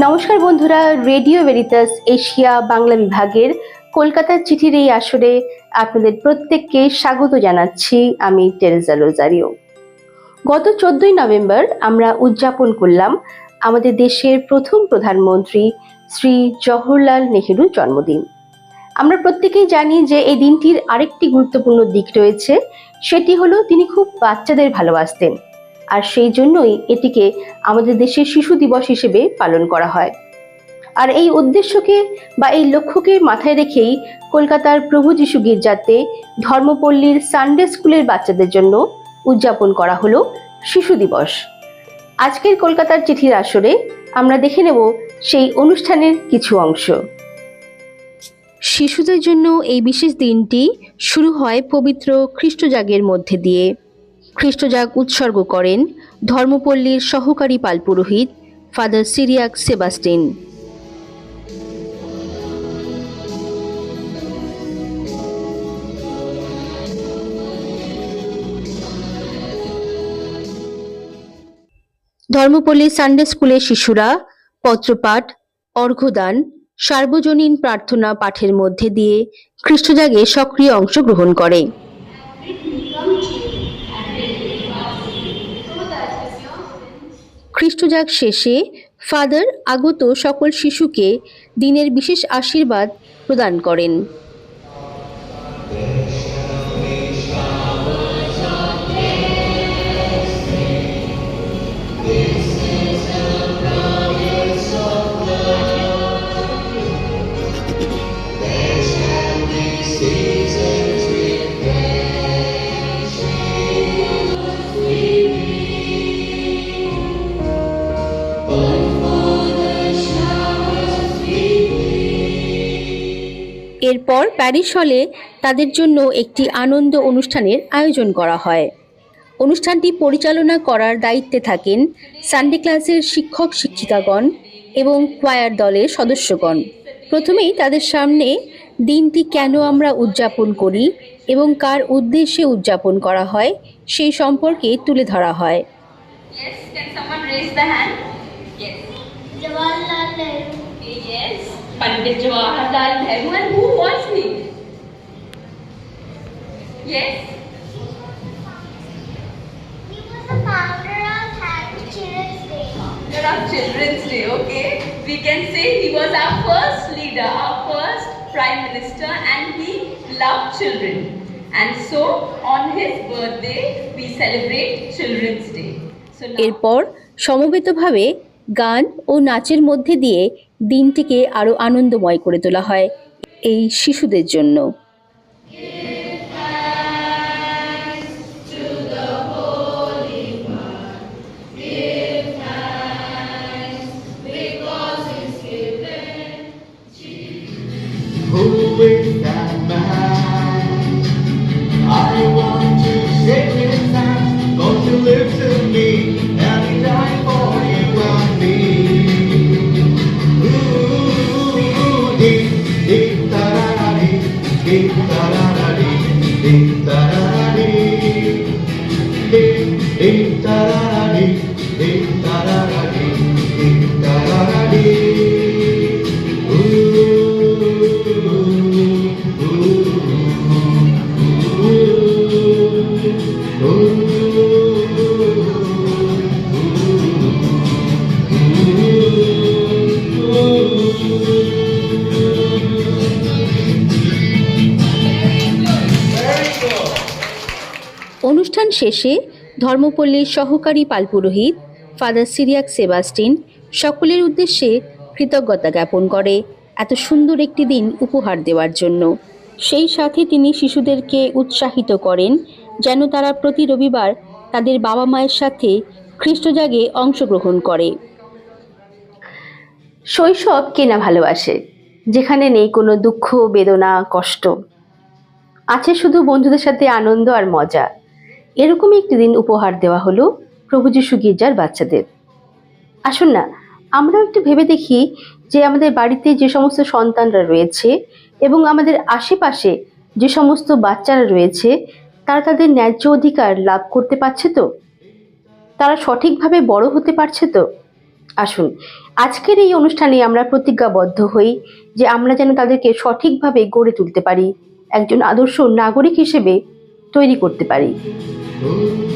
নমস্কার বন্ধুরা, radio Veritas Asia Bangla বিভাগের কলকাতার চিঠির এই আসরে আপনাদের প্রত্যেককে স্বাগত জানাচ্ছি আমি টেরেজা রোজারিও। গত চোদ্দই নভেম্বর আমরা উদযাপন করলাম আমাদের দেশের প্রথম প্রধানমন্ত্রী শ্রী জওহরলাল নেহেরুর জন্মদিন। আমরা প্রত্যেকেই জানি যে এই দিনটির আরেকটি গুরুত্বপূর্ণ দিক রয়েছে, সেটি হলো তিনি খুব বাচ্চাদের ভালোবাসতেন। আর সেই জন্যই এটিকে আমাদের দেশের শিশু দিবস হিসেবে পালন করা হয়। আর এই উদ্দেশ্যকে বা এই লক্ষ্যকে মাথায় রেখেই কলকাতার প্রভু যিশু গির্জাতে ধর্মপল্লীর সানডে স্কুলের বাচ্চাদের জন্য উদযাপন করা হলো শিশু দিবস। আজকের কলকাতার চিঠির আসরে আমরা দেখে নেব সেই অনুষ্ঠানের কিছু অংশ। শিশুদের জন্য এই বিশেষ দিনটি শুরু হয় পবিত্র খ্রিস্টজাগের মধ্যে দিয়ে। খ্রিস্টজাগ উৎসর্গ করেন ধর্মপল্লীর সহকারী পালপুরোহিত ফাদার সিরিয়াক সেবাস্টিন। ধর্মপল্লী সানডে স্কুলের শিশুরা পত্রপাঠ অর্ঘদান সার্বজনীন প্রার্থনা পাঠের মধ্যে দিয়ে খ্রিস্টজাগে সক্রিয় অংশগ্রহণ করে। খ্রিস্টজাগ শেষে ফাদার আগত সকল শিশুকে দিনের বিশেষ আশীর্বাদ প্রদান করেন। এরপর প্যারিস হলে তাদের জন্য একটি আনন্দ অনুষ্ঠানের আয়োজন করা হয়। অনুষ্ঠানটি পরিচালনা করার দায়িত্বে থাকেন সানডে ক্লাসের শিক্ষক শিক্ষিকাগণ এবং কোয়ার দলের সদস্যগণ। প্রথমেই তাদের সামনে দিনটি কেন আমরা উদযাপন করি এবং কার উদ্দেশ্যে উদযাপন করা হয় সেই সম্পর্কে তুলে ধরা হয়? Yes. Jawaharlal Nehru. Yes. Pandit Jawaharlal Nehru. And who was he? Yes. He was the founder of Happy Children's Day. Founder of Children's Day, okay? We can say he was our first leader, our first Prime Minister, and he loved children. And so, on his birthday, we celebrate Children's Day. So now, এরপর সমবেতভাবে গান ও নাচের মধ্যে দিয়ে দিনটিকে আরও আনন্দময় করে তোলা হয় এই শিশুদের জন্য Who is that man? I want to shake his hand. Won't you live to Quintananari, Quintananari. অনুষ্ঠান শেষে ধর্মপল্লীর সহকারী পালপুরোহিত ফাদার সিরিয়াক সেবাস্টিন, সকলের উদ্দেশ্যে কৃতজ্ঞতা জ্ঞাপন করে এত সুন্দর একটি দিন উপহার দেওয়ার জন্য। সেই সাথে তিনি শিশুদেরকে উৎসাহিত করেন যেন তারা প্রতি রবিবার তাদের বাবা মায়ের সাথে খ্রিস্টজাগে অংশগ্রহণ করে। শৈশব কেনা ভালোবাসে, যেখানে নেই কোনো দুঃখ, বেদনা, কষ্ট। আছে শুধু বন্ধুদের সাথে আনন্দ আর মজা। এরকমই একটি দিন উপহার দেওয়া হলো প্রভু যিশু গির্জার বাচ্চাদের। আসুন না, আমরাও একটু ভেবে দেখি যে আমাদের বাড়িতে যে সমস্ত সন্তানরা রয়েছে এবং আমাদের আশেপাশে যে সমস্ত বাচ্চারা রয়েছে, তারা তাদের ন্যায্য অধিকার লাভ করতে পারছে তো? তারা সঠিকভাবে বড় হতে পারছে তো? আসুন, আজকের এই অনুষ্ঠানে আমরা প্রতিজ্ঞাবদ্ধ হই যে আমরা যেন তাদেরকে সঠিকভাবে গড়ে তুলতে পারি, একজন আদর্শ নাগরিক হিসেবে তৈরি করতে পারি। ও